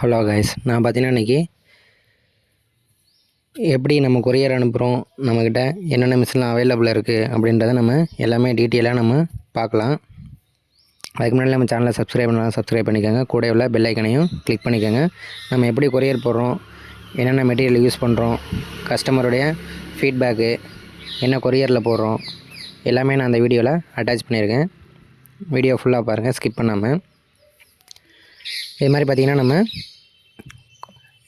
Hello guys நான் பார்த்தீங்கன்னா இன்றைக்கி எப்படி நம்ம கொரியர் அனுப்புகிறோம் நம்மக்கிட்ட என்னென்ன மிஷின்லாம் அவைலபிள் இருக்குது அப்படின்றத நம்ம எல்லாமே டீட்டெயிலாக நம்ம பார்க்கலாம். அதுக்கு முன்னாடி நம்ம சேனலை சப்ஸ்கிரைப் பண்ணலாம் சப்ஸ்கிரைப் பண்ணிக்கோங்க. கூட உள்ள பெல் ஐக்கனையும் கிளிக் பண்ணிக்கோங்க. நம்ம எப்படி கொரியர் போடுறோம்? என்னென்ன மெட்டீரியல் யூஸ் பண்ணுறோம் கஸ்டமருடைய ஃபீட்பேக்கு என்ன கொரியரில் போடுறோம்? எல்லாமே நான் அந்த வீடியோவில் அட்டாச் பண்ணியிருக்கேன். வீடியோ ஃபுல்லாக பாருங்கள் ஸ்கிப் பண்ணாமல் இது மாதிரி பார்த்திங்கன்னா நம்ம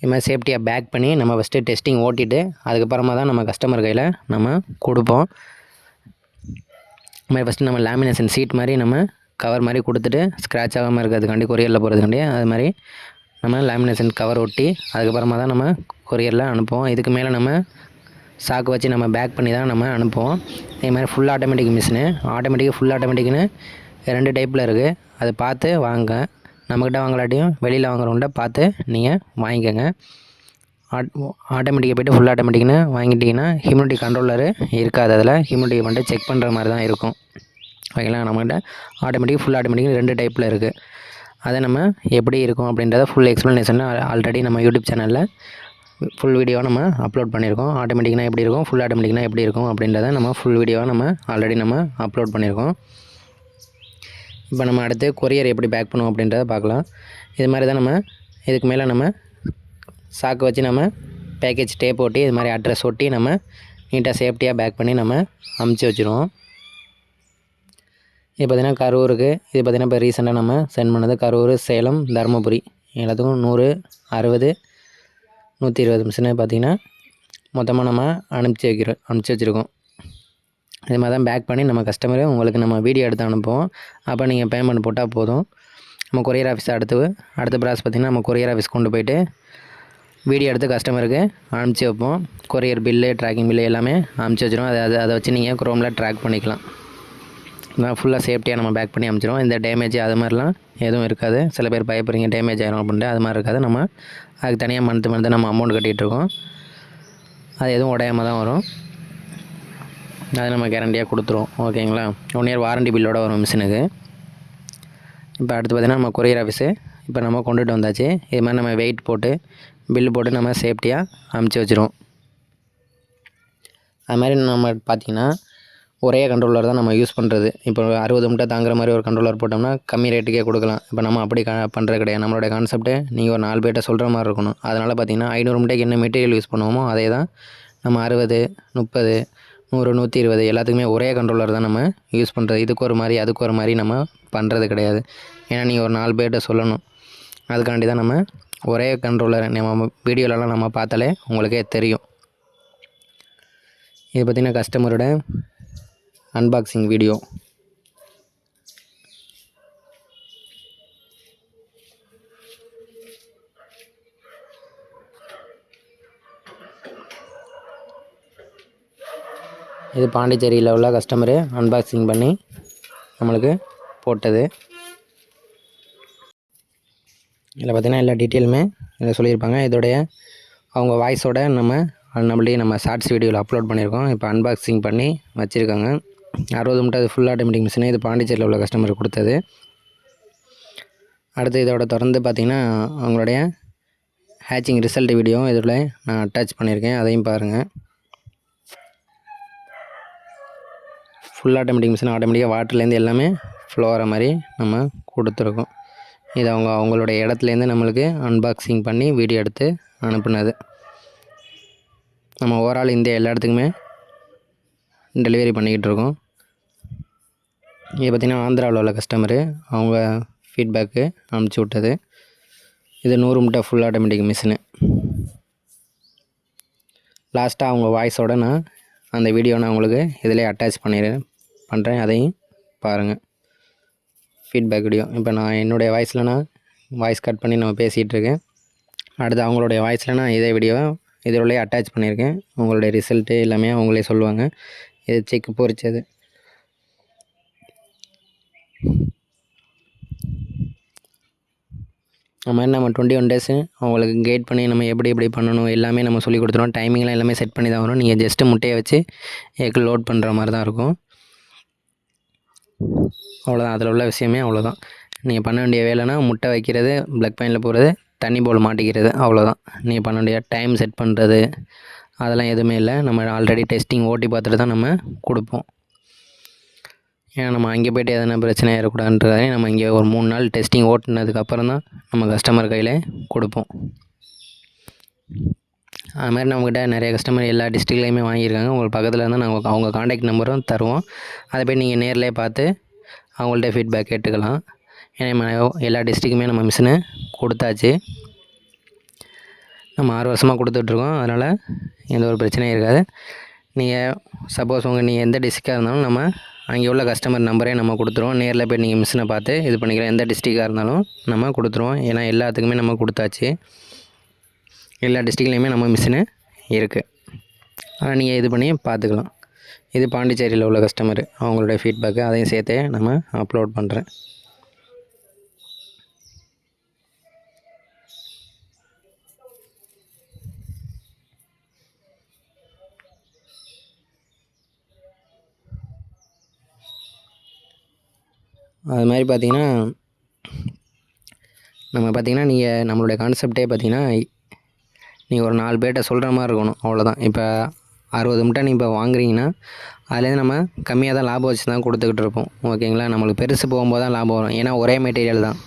இது மாதிரி சேஃப்டியாக பேக் பண்ணி நம்ம ஃபஸ்ட்டு டெஸ்டிங் ஓட்டிட்டு அதுக்கப்புறமா தான் நம்ம கஸ்டமர் கையில் நம்ம கொடுப்போம். இது மாதிரி ஃபஸ்ட்டு நம்ம லேமினேஷன் சீட் மாதிரி நம்ம கவர் மாதிரி கொடுத்துட்டு ஸ்க்ராட்ச் ஆகாமல் இருக்கிறதுக்காண்டி கொரியரில் போகிறதுக்காண்டி அது மாதிரி நம்ம லேமினேஷன் கவர் ஒட்டி அதுக்கப்புறமா தான் நம்ம கொரியரில் அனுப்புவோம். இதுக்கு மேலே நம்ம சாக்கு வச்சு நம்ம பேக் பண்ணி தான் நம்ம அனுப்புவோம். இதே மாதிரி ஃபுல் ஆட்டோமேட்டிக் மிஷினு ஆட்டோமேட்டிக்காக ஃபுல் ஆட்டோமேட்டிக்னு ரெண்டு டைப்பில் இருக்குது அதை பார்த்து வாங்க. நம்மக்கிட்ட வாங்கலாட்டியும் வெளியில் வாங்குறவங்கள்ட்ட பார்த்து நீங்கள் வாங்கிக்கோங்க. ஆட் ஆட்டோமேட்டிக்காக போய்ட்டு ஃபுல் ஆட்டோமேட்டிக்னு வாங்கிட்டிங்கன்னா ஹியூமிடிட்டி கண்ட்ரோலரு இருக்காது அதில். ஹியூமிடிட்டி மட்டும் செக் பண்ணுற மாதிரி தான் இருக்கும். ஓகேங்களா? நம்மகிட்ட ஆட்டோமேட்டிக் ஃபுல் ஆட்டோமேட்டிக் ரெண்டு டைப்பில் இருக்குது அதை நம்ம எப்படி இருக்கும் அப்படின்றத ஃபுல் எக்ஸ்ப்ளனேஷன் ஆல்ரெடி நம்ம யூடியூப் சேனலில் ஃபுல் வீடியோவாக நம்ம அப்லோட் பண்ணியிருக்கோம். ஆட்டோமேட்டிக்னா எப்படி இருக்கும்? ஃபுல் ஆட்டோமேட்டிக்னா எப்படி இருக்கும் அப்படின்றத நம்ம ஃபுல் வீடியோவாக நம்ம ஆல்ரெடி நம்ம அப்லோட் பண்ணியிருக்கோம். இப்போ நம்ம அடுத்து கொரியர் எப்படி பேக் பண்ணுவோம் அப்படின்றத பார்க்கலாம். இது மாதிரி தான் நம்ம இதுக்கு மேலே நம்ம சாக்கு வச்சு நம்ம பேக்கேஜ் டேப் ஒட்டி இது மாதிரி அட்ரஸ் ஒட்டி நம்ம நீட்டாக சேஃப்டியாக பேக் பண்ணி நம்ம அமுச்சு வச்சுருவோம். இது பார்த்திங்கன்னா கரூருக்கு இது பார்த்திங்கன்னா இப்போ ரீசெண்டாக நம்ம சென்ட் பண்ணது கரூர் சேலம் தருமபுரி. எல்லாத்துக்கும் நூறு அறுபது நூற்றி இருபது மிஷினு பார்த்திங்கன்னா மொத்தமாக நம்ம அனுப்பிச்சி வைக்கிறோம் அனுப்பிச்சி வச்சுருக்கோம். இது மாதிரி தான் பேக் பண்ணி நம்ம கஸ்டமரு உங்களுக்கு நம்ம வீடியோ எடுத்து அனுப்புவோம். அப்போ நீங்கள் பேமெண்ட் போட்டால் போதும். நம்ம கொரியர் ஆஃபீஸ் அடுத்து அடுத்த ப்ராஸ் பார்த்திங்கன்னா நம்ம கொரியர் ஆஃபீஸ் கொண்டு போயிட்டு வீடியோ எடுத்து கஸ்டமருக்கு அனுப்பிச்சி வைப்போம். கொரியர் பில்லு ட்ராக்கிங் பில்லு எல்லாமே அனுப்பிச்சி வச்சிடும் அதை அதை அதை வச்சு நீங்கள் குரோமில் ட்ராக் பண்ணிக்கலாம். நான் ஃபுல்லாக சேஃப்டியாக நம்ம பேக் பண்ணி அனுப்பிச்சிடுவோம் இந்த டேமேஜ் அது மாதிரிலாம் எதுவும் இருக்காது. சில பேர் பயப்படுறீங்க டேமேஜ் ஆகிரும் அப்படின்ட்டு அது மாதிரி இருக்காது. நம்ம அதுக்கு தனியாக மந்த்து மந்த்து நம்ம அமௌண்ட் கட்டிகிட்ருக்கோம் அது எதுவும் உடையாமல் தான் வரும். அது நம்ம கேரண்டியாக கொடுத்துரும். ஓகேங்களா? ஒன் இயர் வாரண்டி பில்லோட வரும் மிஷினுக்கு இப்போ அடுத்து பார்த்திங்கன்னா நம்ம கொரியர் ஆஃபீஸு இப்போ நம்ம கொண்டுட்டு வந்தாச்சு. இது மாதிரி நம்ம வெயிட் போட்டு பில்லு போட்டு நம்ம சேஃப்டியாக அமுச்சு வச்சிரும். அது மாதிரி நம்ம பார்த்திங்கன்னா ஒரே கண்ட்ரோலர் தான் நம்ம யூஸ் பண்ணுறது இப்போ அறுபது முட்டை தாங்குற மாதிரி ஒரு கண்ட்ரோலர் போட்டோம்னா கம்மி ரேட்டுக்கே கொடுக்கலாம். இப்போ நம்ம அப்படி க பண்ணுறது கிடையாது. நம்மளோட கான்செப்ட்டு நீங்கள் ஒரு நாலு பேர்கிட்ட சொல்கிற மாதிரி இருக்கணும். அதனால் பார்த்திங்கன்னா ஐநூறு முட்டைக்கு என்ன மெட்டீரியல் யூஸ் பண்ணுவோமோ அதே தான் நம்ம அறுபது முப்பது நூறு நூற்றி இருபது. எல்லாத்துக்குமே ஒரே கண்ட்ரோலர் தான் நம்ம யூஸ் பண்ணுறது இதுக்கு ஒரு மாதிரி அதுக்கு ஒரு மாதிரி நம்ம பண்ணுறது கிடையாது. ஏன்னா நீங்கள் ஒரு நாலு பேர்கிட்ட சொல்லணும். அதுக்காண்டி தான் நம்ம ஒரே கண்ட்ரோலர் நம்ம வீடியோலலாம் நம்ம பார்த்தாலே உங்களுக்கே தெரியும். இது பார்த்திங்கன்னா கஸ்டமரோட அன்பாக்சிங் வீடியோ இது பாண்டிச்சேரியில் உள்ள கஸ்டமரு அன்பாக்சிங் பண்ணி நம்மளுக்கு போட்டது. இதில் பார்த்திங்கன்னா எல்லா டீட்டெயிலுமே இதில் சொல்லியிருப்பாங்க. இதோடைய அவங்க வாய்ஸோட நம்ம நம்மளே நம்ம ஷார்ட்ஸ் வீடியோவில் அப்லோட் பண்ணியிருக்கோம். இப்போ அன்பாக்சிங் பண்ணி வச்சுருக்காங்க. அறுபது மூட்டை அது ஃபுல் ஆட்டோமேட்டிக் மிஷினு இது பாண்டிச்சேரியில் உள்ள கஸ்டமருக்கு கொடுத்தது. அடுத்து இதோட தொடர்ந்து பார்த்திங்கன்னா அவங்களுடைய ஹேச்சிங் ரிசல்ட் வீடியோ இதில் நான் அட்டாச் பண்ணியிருக்கேன். அதையும் பாருங்கள் ஃபுல் ஆட்டோமேட்டிக் மிஷின் ஆட்டோமேட்டிக்காக வாட்டர்லேருந்து எல்லாமே ஃப்ளோ ஆகிற மாதிரி நம்ம கொடுத்துருக்கோம். இது அவங்க அவங்களோட இடத்துலேருந்து நம்மளுக்கு அன்பாக்சிங் பண்ணி வீடியோ எடுத்து அனுப்புனது. நம்ம ஓவரால் இந்தியா எல்லா இடத்துக்குமே டெலிவரி பண்ணிக்கிட்டு இருக்கோம். இது பார்த்திங்கன்னா ஆந்திராவில் உள்ள கஸ்டமரு அவங்க ஃபீட்பேக்கு அனுப்பிச்சி விட்டது. இது நூறு முட்டை ஃபுல் ஆட்டோமேட்டிக் மிஷினு லாஸ்ட்டாக அவங்க வாய்ஸோட நான் அந்த வீடியோ நான் உங்களுக்கு இதிலே அட்டாச் பண்ணிடுறேன். பண்ணுறேன் அதையும் பாருங்கள் ஃபீட்பேக் வீடியோ இப்போ நான் என்னுடைய வாய்ஸில் நான் வாய்ஸ் கட் பண்ணி நம்ம பேசிகிட்டு இருக்கேன். அடுத்து அவங்களுடைய வாய்ஸில் நான் இதே வீடியோவை இதோடய அட்டாச் பண்ணியிருக்கேன். உங்களுடைய ரிசல்ட்டு எல்லாமே அவங்களே சொல்லுவாங்க. இது செக் பொறிச்சது. நம்ம நம்ம டுவெண்ட்டி ஒன் டேஸு அவங்களுக்கு கைட் பண்ணி நம்ம எப்படி எப்படி பண்ணணும் எல்லாமே நம்ம சொல்லி கொடுத்துருவோம். டைமிங்லாம் எல்லாமே செட் பண்ணி தான் வரும். நீங்கள் ஜஸ்ட்டு முட்டையை வச்சு எக்கு லோட் பண்ணுற மாதிரி தான் இருக்கும். அவ்வளோதான் அதில் உள்ள விஷயமே அவ்வளோதான் நீங்கள் பண்ண வேண்டிய வேலைனா முட்டை வைக்கிறது ப்ளக் பாயிண்டில் போகிறது தண்ணி போல் மாட்டிக்கிறது அவ்வளோதான் நீங்கள் பண்ண வேண்டிய டைம் செட் பண்ணுறது அதெல்லாம் எதுவுமே இல்லை. நம்ம ஆல்ரெடி டெஸ்டிங் ஓட்டி பார்த்துட்டு தான் நம்ம கொடுப்போம். ஏன்னா நம்ம அங்கே போய்ட்டு எதனா பிரச்சனை ஏறக்கூடாதுன்றதாலே நம்ம இங்கே ஒரு மூணு நாள் டெஸ்டிங் ஓட்டினதுக்கப்புறம் தான் நம்ம கஸ்டமர் கையில் கொடுப்போம். அது மாதிரி நம்மக்கிட்ட நிறைய கஸ்டமர் எல்லா டிஸ்ட்ரிக்ட்லேயுமே வாங்கியிருக்காங்க. உங்களுக்கு பக்கத்தில் இருந்தால் நாங்கள் அவங்க காண்டாக்ட் நம்பரும் தருவோம். அதை போய் நீங்கள் நேர்லேயே பார்த்து அவங்கள்ட்ட ஃபீட்பேக் கேட்டுக்கலாம். ஏன்னா நம்ம எல்லா டிஸ்ட்ரிக்குமே நம்ம மிஷினு கொடுத்தாச்சு. நம்ம ஆறு வருஷமாக கொடுத்துட்ருக்கோம். அதனால் எந்த ஒரு பிரச்சனையும் இருக்காது. நீங்கள் சப்போஸ் உங்கள் நீங்கள் எந்த டிஸ்ட்ரிக்டாக இருந்தாலும் நம்ம அங்கே உள்ள கஸ்டமர் நம்பரே நம்ம கொடுத்துருவோம். நேரில் போய் நீங்கள் மிஷினை பார்த்து இது பண்ணிக்கலாம். எந்த டிஸ்ட்ரிக்டாக இருந்தாலும் நம்ம கொடுத்துருவோம். ஏன்னா எல்லாத்துக்குமே நம்ம கொடுத்தாச்சு. எல்லா டிஸ்ட்ரிக்ட்லேயுமே நம்ம மிஷினு இருக்குது ஆனால் நீங்கள் இது பண்ணி பார்த்துக்கலாம். இது பாண்டிச்சேரியில் உள்ள கஸ்டமர் அவங்களுடைய ஃபீட்பேக்கு அதையும் சேர்த்தே நம்ம அப்லோட் பண்ணுறேன் அது மாதிரி பார்த்தீங்கன்னா நம்ம பார்த்தீங்கன்னா நீங்கள் நம்மளுடைய கான்செப்டே பார்த்தீங்கன்னா நீங்கள் ஒரு நாலு பேர்கிட்ட சொல்கிற மாதிரி இருக்கணும் அவ்வளோதான். இப்போ அறுபது முட்டை நீங்கள் இப்போ வாங்குறீங்கன்னா அதுலேருந்து நம்ம கம்மியாக தான் லாபம் வச்சு தான் கொடுத்துக்கிட்டு இருப்போம். ஓகேங்களா? நம்மளுக்கு பெருசு போகும்போது தான் லாபம் வரும். ஏன்னா ஒரே மெட்டீரியல் தான்.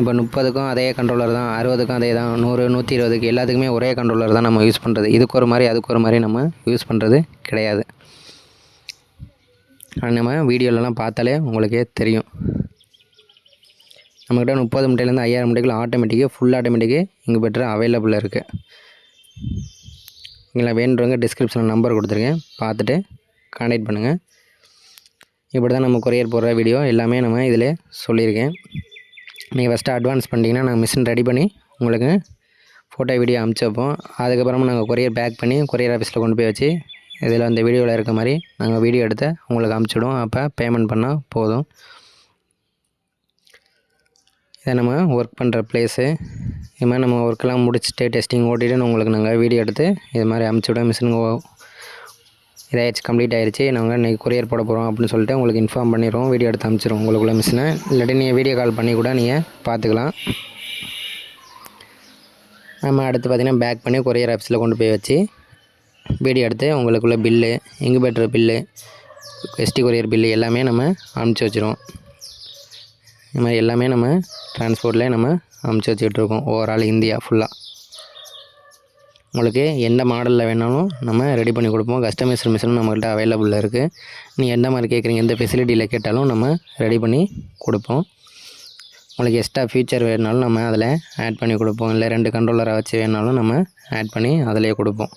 இப்போ முப்பதுக்கும் அதே கண்ட்ரோலர் தான் அறுபதுக்கும் அதே தான் நூறு நூற்றி இருபதுக்கு எல்லாத்துக்குமே ஒரே கண்ட்ரோலர் தான் நம்ம யூஸ் பண்ணுறது இதுக்கு ஒரு மாதிரி அதுக்கு ஒரு மாதிரி நம்ம யூஸ் பண்ணுறது கிடையாது. நம்ம வீடியோலலாம் பார்த்தாலே உங்களுக்கே தெரியும். நம்மக்கிட்ட முப்பது முட்டையிலேருந்து ஐயாயிரம் முட்டைக்குள்ள ஆட்டோமேட்டிக்கு ஃபுல் ஆட்டோமேட்டிக்கு இங்கே பெற்ற அவைலபிள் இருக்குது இல்லை வேணுறவங்க டிஸ்கிரிப்ஷனில் நம்பர் கொடுத்துருக்கேன் பார்த்துட்டு கான்டாக்ட் பண்ணுங்கள் இப்படி தான் நம்ம கொரியர் போடுற வீடியோ எல்லாமே நம்ம இதில் சொல்லியிருக்கேன். நீங்கள் ஃபஸ்ட்டு அட்வான்ஸ் பண்ணிட்டீங்கன்னா நாங்கள் மிஷின் ரெடி பண்ணி உங்களுக்கு ஃபோட்டோ வீடியோ அமுச்சு வைப்போம். அதுக்கப்புறமா நாங்கள் கொரியர் பேக் பண்ணி கொரியர் ஆஃபீஸில் கொண்டு போய் வச்சு இதில் அந்த வீடியோவில் இருக்க மாதிரி நாங்கள் வீடியோ எடுத்து உங்களுக்கு அமுச்சிடுவோம் அப்போ பேமெண்ட் பண்ணால் போதும். இதை நம்ம ஒர்க் பண்ணுற ப்ளேஸு இது மாதிரி நம்ம ஒர்க்கெல்லாம் முடிச்சுட்டு டெஸ்டிங் ஓட்டிட்டு உங்களுக்கு நாங்கள் வீடியோ எடுத்து இது மாதிரி அமுச்சுவிடுவோம் மிஷினுங்க இதாகிடுச்சு கம்ப்ளீட் ஆகிடுச்சு நாங்கள் இன்றைக்கி கொரியர் போட போகிறோம் அப்படின்னு சொல்லிட்டு உங்களுக்கு இன்ஃபார்ம் பண்ணிடுவோம் வீடியோ எடுத்து அமுச்சிடுவோம் உங்களுக்குள்ள மிஷினை இல்லாட்டி நீங்கள் வீடியோ கால் பண்ணி கூட நீங்கள் பார்த்துக்கலாம். நம்ம அடுத்து பார்த்திங்கன்னா பேக் பண்ணி கொரியர் ஆஃபீஸில் கொண்டு போய் வச்சு வீடியோ எடுத்து உங்களுக்குள்ள bill incubator bill ST courier bill எல்லாமே நம்ம அனுப்பிச்சி வச்சுருவோம். இந்த மாதிரி எல்லாமே நம்ம டிரான்ஸ்போர்ட்லேயே நம்ம அமுச்சு வச்சுக்கிட்டுருக்கோம். ஓவரால் இந்தியா ஃபுல்லாக உங்களுக்கு எந்த மாடலில் வேணாலும் நம்ம ரெடி பண்ணி கொடுப்போம். கஸ்டமைஸ்டு மிஷினும் நம்மள்கிட்ட அவைலபிளில் இருக்குது நீங்கள் எந்த மாதிரி கேட்குறீங்க எந்த ஃபெசிலிட்டியில் கேட்டாலும் நம்ம ரெடி பண்ணி கொடுப்போம். உங்களுக்கு எக்ஸ்ட்ரா ஃபியூச்சர் வேணுனாலும் நம்ம அதில் ஆட் பண்ணி கொடுப்போம். இல்லை ரெண்டு கண்ட்ரோலரை வச்சு வேணாலும் நம்ம ஆட் பண்ணி அதிலே கொடுப்போம்.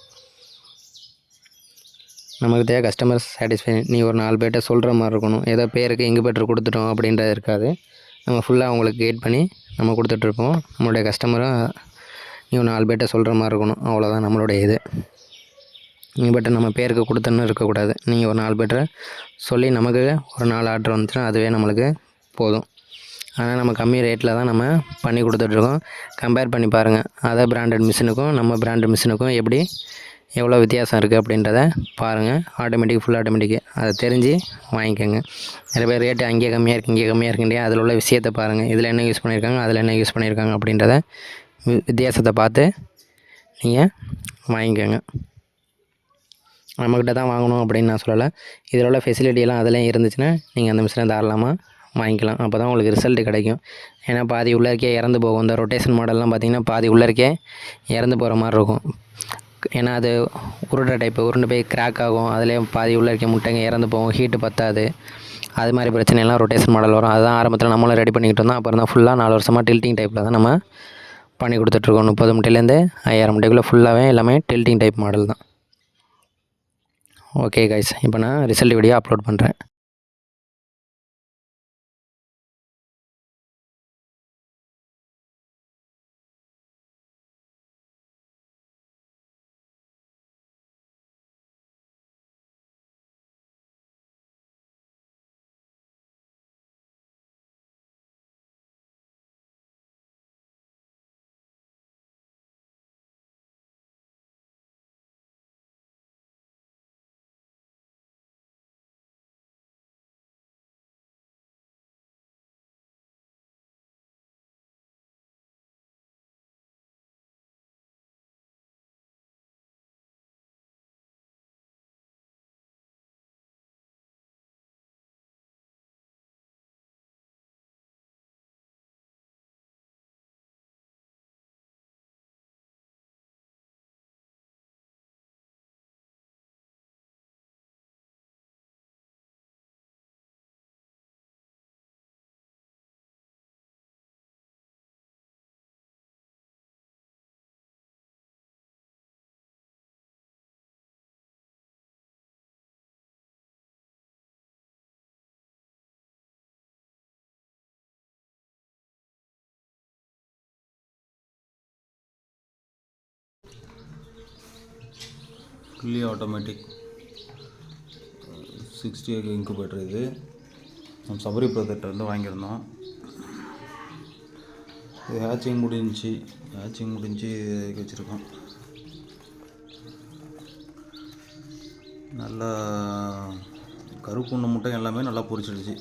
நமக்கு தேவை கஸ்டமர் சாட்டிஸ்ஃபை நீ ஒரு நாலு பேர்கிட்ட சொல்கிற மாதிரி இருக்கணும். ஏதோ பேருக்கு எங்கள் பெட்ரு கொடுத்துட்டோம் அப்படின்றது இருக்காது. நம்ம ஃபுல்லாக அவங்களுக்கு கைட் பண்ணி நம்ம கொடுத்துட்ருப்போம். நம்மளுடைய கஸ்டமரும் நீ ஒரு நாலு பேர்கிட்ட சொல்கிற மாதிரி இருக்கணும். அவ்வளோதான் நம்மளுடைய இது. நீங்கள் பட் நம்ம பேருக்கு கொடுத்தன்னு இருக்கக்கூடாது. நீங்கள் ஒரு நாலு பேர்கிட்ட சொல்லி நமக்கு ஒரு நாலு ஆர்டர் வந்துச்சுன்னா அதுவே நம்மளுக்கு போதும். ஆனால் நம்ம கம்மி ரேட்டில் தான் நம்ம பண்ணி கொடுத்துட்ருக்கோம். கம்பேர் பண்ணி பாருங்கள் அதை பிராண்டட் மிஷினுக்கும் நம்ம பிராண்டட் மிஷினுக்கும் எப்படி எவ்வளோ வித்தியாசம் இருக்குது அப்படின்றத பாருங்கள் ஆட்டோமேட்டிக் ஃபுல் ஆட்டோமேட்டிக்கு அதை தெரிஞ்சு வாங்கிக்கோங்க. நிறைய பேர் ரேட்டு அங்கேயே கம்மியாக இருக்குது இங்கே கம்மியாக இருக்குண்டியா அதில் உள்ள விஷயத்தை பாருங்கள் இதில் என்ன யூஸ் பண்ணியிருக்காங்க அதில் என்ன யூஸ் பண்ணியிருக்காங்க அப்படின்றத வி- வித்தியாசத்தை பார்த்து நீங்கள் வாங்கிக்கோங்க. நம்மக்கிட்ட தான் வாங்கணும் அப்படின்னு நான் சொல்லலை. இதில் உள்ள ஃபெசிலிட்டியெல்லாம் அதெல்லாம் இருந்துச்சுன்னா நீங்கள் அந்த மிஷினை தாராளமாக வாங்கிக்கலாம். அப்போ தான் உங்களுக்கு ரிசல்ட் கிடைக்கும். ஏன்னா பாதி உள்ளே இருக்கே இறந்து போகும். இந்த ரொட்டேஷன் மாடல்லாம் பார்த்தீங்கன்னா பாதி உள்ள இருக்கே இறந்து போகிற மாதிரி இருக்கும். ஏன்னா அது உருண்டை டைப்பு உருண்டை போய் கிராக் ஆகும். அதுலேயே பாதி உள்ள இருக்க முட்டைங்க இறந்து போகும். ஹீட்டு பத்தாது. அது மாதிரி பிரச்சனைலாம் ரொட்டேஷன் மாடல் வரும். அதுதான் ஆரம்பத்தில் நம்மளும் ரெடி பண்ணிக்கிட்டு இருந்தோம். அப்புறம் தான் ஃபுல்லாக நாலு வருஷமாக டில்ட்டிங் டைப்பில் தான் நம்ம பண்ணி கொடுத்துட்ருக்கோம் முப்பது முட்டையிலேருந்து ஐயாயிரம் முட்டைக்குள்ளே ஃபுல்லாகவே எல்லாமே டில்ட்டிங் டைப் மாடல் தான். ஓகே கைஸ் இப்போ நான் ரிசல்ட் வீடியோ அப்லோட் பண்ணுறேன் fully automatic sixty egg incubator இது. நம்ம சபரி பிரதர்கிட்ட வந்து வாங்கியிருந்தோம். இது ஹேச்சிங் முடிஞ்சிச்சு ஹேச்சிங் முடிஞ்சு இதுக்கு வச்சுருக்கோம். நல்லா கருப்புண்ண முட்டை எல்லாமே நல்லா பொரிச்சிடுச்சு.